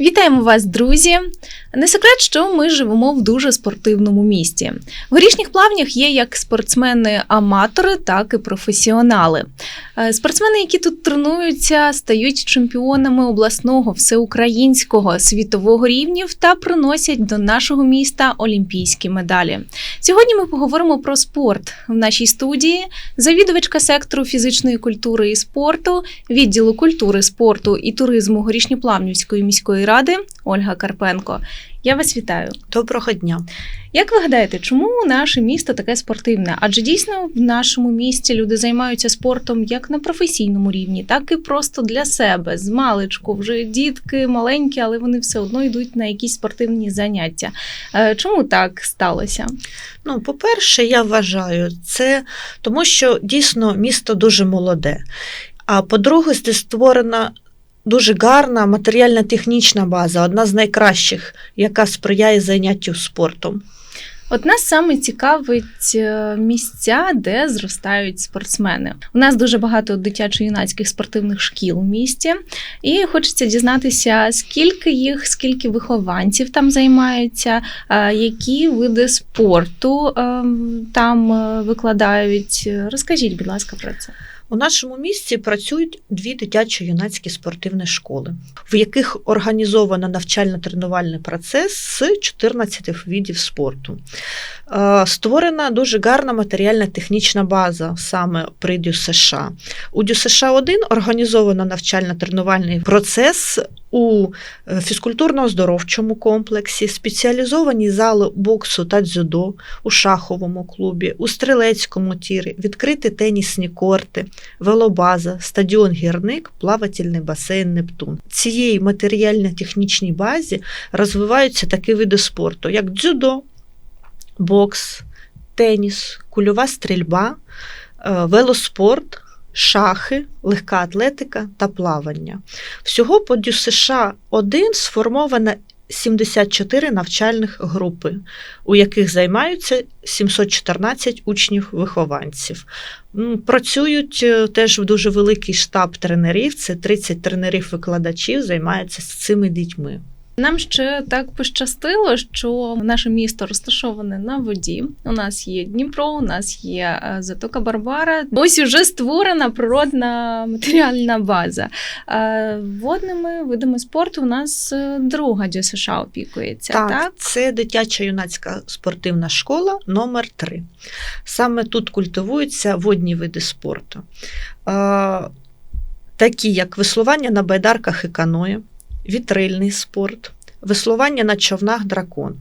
Вітаємо вас, друзі! Не секрет, що ми живемо в дуже спортивному місті. В горішніх плавнях є як спортсмени-аматори, так і професіонали. Е, Спортсмени, які тут тренуються, стають чемпіонами обласного, всеукраїнського, світового рівнів та приносять до нашого міста олімпійські медалі. Сьогодні ми поговоримо про спорт в нашій студії. Завідувачка сектору фізичної культури і спорту, відділу культури, спорту і туризму Горішньоплавнівської міської ради Ольга Карпенко. Я вас вітаю. Доброго дня. Як ви гадаєте, чому наше місто таке спортивне? Адже дійсно в нашому місті люди займаються спортом як на професійному рівні, так і просто для себе з маличку. Вже дітки маленькі, але вони все одно йдуть на якісь спортивні заняття. Е, Чому так сталося? Ну, по-перше, я вважаю, це тому, що дійсно місто дуже молоде. А по-друге, створена дуже гарна матеріально-технічна база, одна з найкращих, яка сприяє заняттю спортом. От нас саме цікавить е, місця, де зростають спортсмени. У нас дуже багато дитячо-юнацьких спортивних шкіл в місті, і хочеться дізнатися, скільки їх, скільки вихованців там займаються, е, які види спорту е, там викладають. Розкажіть, будь ласка, про це. У нашому місті працюють дві дитячо-юнацькі спортивні школи, в яких організовано навчально-тренувальний процес з 14 видів спорту. Е, Створена дуже гарна матеріально-технічна база саме при ДЮСШ. У ДЮСШ 1 організовано навчально-тренувальний процес у е, фізкультурно-оздоровчому комплексі, спеціалізовані зали боксу та дзюдо у шаховому клубі, у стрілецькому тірі, відкриті тенісні корти, велобаза, стадіон Гірник, плавательний басейн Нептун. Цієї матеріально-технічній базі розвиваються такі види спорту, як дзюдо, бокс, теніс, кульова стрільба, е, велоспорт, шахи, легка атлетика та плавання. Всього по ДЮСШ 1 сформовано 74 навчальних групи, у яких займаються 714 учнів-вихованців. Працюють е, теж дуже великий штаб тренерів, це 30 тренерів-викладачів займаються з цими дітьми. Нам ще так пощастило, що наше місто розташоване на воді. У нас є Дніпро, у нас є е, Затока Барбара. Ось уже створена природна матеріальна база. Е, Водними видами спорту у нас е, друга ДЮСШ опікується. Так, Так, це дитяча юнацька спортивна школа номер 3 Саме тут культивуються водні види спорту, такі як веслування на байдарках і каної, вітрильний спорт, веслування на човнах дракон.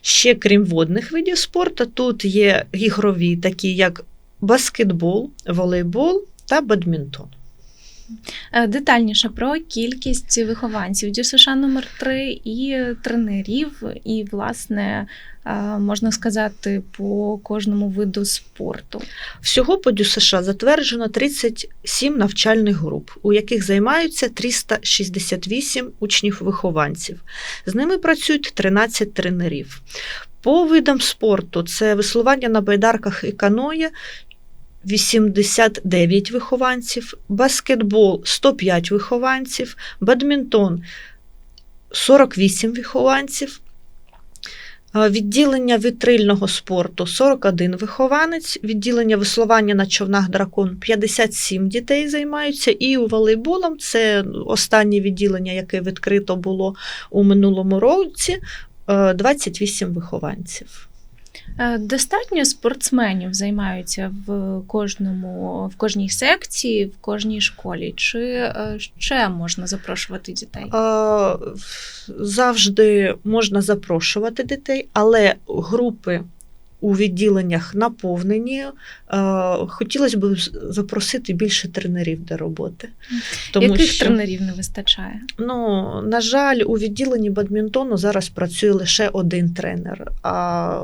Ще крім водних видів спорту, тут є ігрові, такі як баскетбол, волейбол та бадмінтон. Е, Детальніше про кількість вихованців ДЮСШ номер 3 і тренерів, і, власне, е, можна сказати, по кожному виду спорту. Всього по ДЮСШ затверджено 37 навчальних груп, у яких займаються 368 учнів-вихованців. З ними працюють 13 тренерів. По видам спорту це веслування на байдарках і каної 89 вихованців, баскетбол 105 вихованців, бадмінтон 48 вихованців. Відділення вітрильного спорту 41 вихованець, відділення веслування на човнах дракон 57 дітей займаються, і у волейболом це останнє відділення, яке відкрито було у минулому році, е, 28 вихованців. Е, Достатньо спортсменів займаються в кожному в кожній секції, в кожній школі. Чи е, ще можна запрошувати дітей? Е, Завжди можна запрошувати дітей, але групи у відділеннях наповнені. Е, Хотілося б запросити більше тренерів до роботи. Тому Яких що, тренерів не вистачає? ну, на жаль, у відділенні бадмінтону зараз працює лише один тренер, а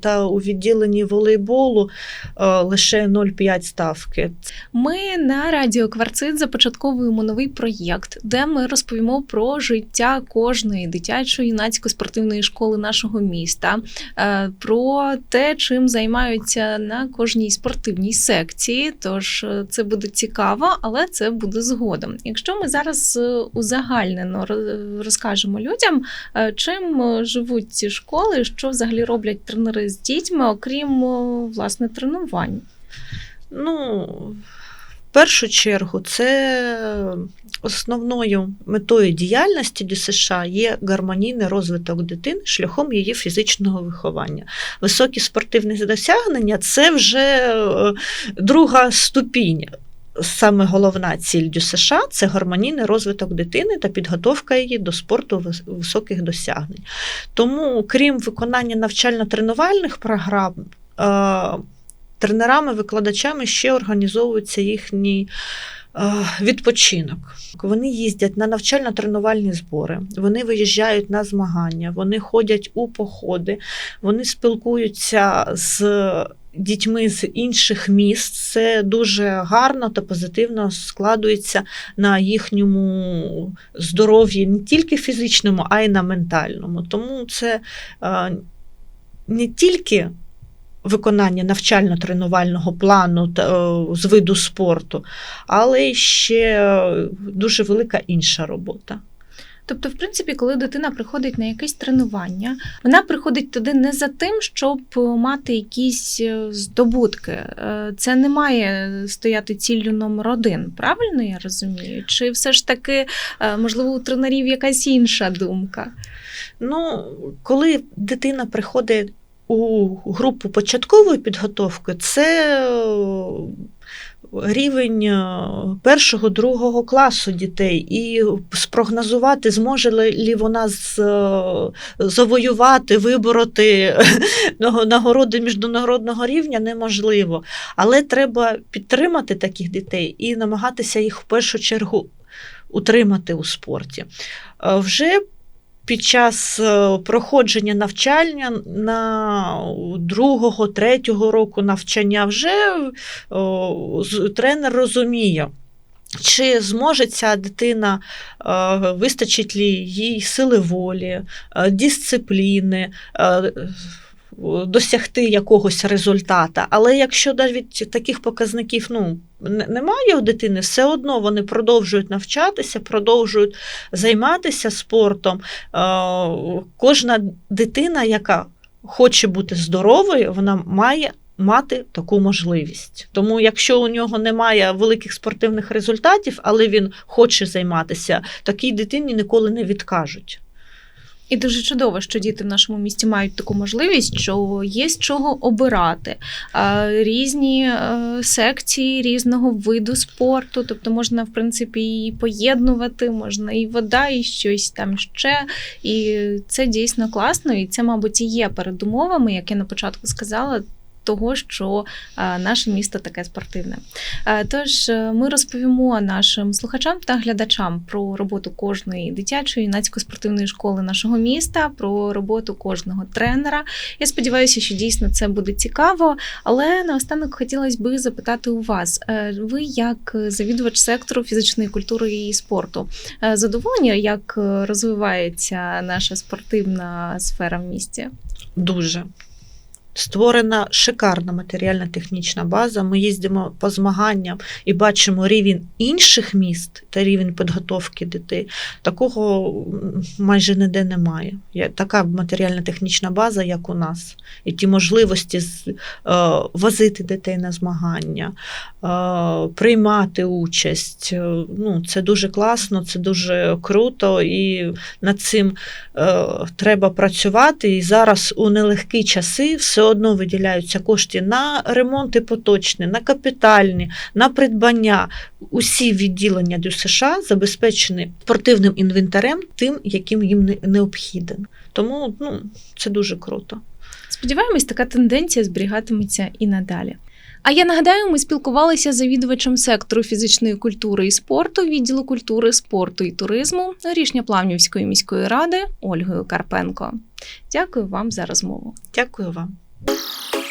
та у відділенні волейболу е, лише 0,5 ставки. Ми на радіо Кварцит започатковуємо новий проєкт, де ми розповімо про життя кожної дитячої юнацької спортивної школи нашого міста, е, про те, чим займаються на кожній спортивній секції. Тож е, це буде цікаво, але це буде згодом. Якщо ми зараз е, узагальнено розкажемо людям, е, чим живуть ці школи, що взагалі роблять тренери з дітьми, окрім власне тренувань. Ну, першу чергу, це основною метою діяльності ДЮСШ є гармонійний розвиток дитини шляхом її фізичного виховання. Високі спортивні досягнення це вже е, друга ступінь. Саме головна ціль ДЮСШ – це гармонійний розвиток дитини та підготовка її до спорту високих досягнень. Тому, крім виконання навчально-тренувальних програм, е, тренерами, викладачами ще організовується їхній е, відпочинок. Вони їздять на навчально-тренувальні збори, вони виїжджають на змагання, вони ходять у походи, вони спілкуються з дітьми з інших міст. Це дуже гарно та позитивно складується на їхньому здоров'ї не тільки фізичному, а й на ментальному. Тому це е, не тільки виконання навчально-тренувального плану та, е, з виду спорту, але ще дуже велика інша робота. Тобто, в принципі, коли дитина приходить на якесь тренування, вона приходить туди не за тим, щоб мати якісь е, здобутки. Е, Це не має стояти ціллю номер один. Правильно я розумію? Чи все ж таки, можливо, у тренерів якась інша думка? Ну, коли дитина приходить у групу початкової підготовки, це е, рівень е, першого, другого класу дітей, і спрогнозувати, зможе ли вона е, завоювати, вибороти нагороди міжнародного рівня неможливо. Але треба підтримати таких дітей і намагатися їх в першу чергу утримати у спорті. Вже під час е, проходження навчання на другого, третього року навчання вже тренер розуміє. Чи зможе ця дитина, е, вистачить ли їй сили волі, е, дисципліни, досягти якогось результата. Але якщо навіть таких показників ну, немає у дитини, все одно вони продовжують навчатися, продовжують займатися спортом. Кожна дитина, яка хоче бути здоровою, вона має. Мати таку можливість. Тому, якщо у нього немає великих спортивних результатів, але він хоче займатися, такій дитині ніколи не відкажуть. І дуже чудово, що діти в нашому місті мають таку можливість, що є з чого обирати різні е, секції різного виду спорту. Тобто можна, в принципі, і поєднувати, можна і вода, і щось там ще. І це дійсно класно. І це, мабуть, і є передумовами, як я на початку сказала. Того, що е, наше місто таке спортивне. Е, Тож е, ми розповімо нашим слухачам та глядачам про роботу кожної дитячої юнацької спортивної школи нашого міста, про роботу кожного тренера. Я сподіваюся, що дійсно це буде цікаво. Але наостанок хотілося би запитати у вас: ви, як завідувач сектору фізичної культури і спорту, задоволені, як розвивається наша спортивна сфера в місті? Дуже. Створена шикарна матеріально-технічна база. Ми їздимо по змаганням і бачимо рівень інших міст та рівень підготовки дітей. Такого майже ніде немає. Є така матеріально-технічна база, як у нас. І ті можливості е, возити дітей на змагання, е, приймати участь. Е, Ну, це дуже класно, це дуже круто, і над цим треба працювати. І зараз у нелегкі часи все одно виділяються кошти на ремонти поточні, на капітальні, на придбання. Усі відділення ДЮСШ забезпечені спортивним інвентарем, тим, яким їм не- необхіден. Тому ну, це дуже круто. Сподіваємось, така тенденція зберігатиметься і надалі. А я нагадаю, ми спілкувалися з завідувачем сектору фізичної культури і спорту, відділу культури, спорту і туризму Рішня Плавнівської міської ради Ольгою Карпенко. Дякую вам за розмову. Дякую вам. Thank you.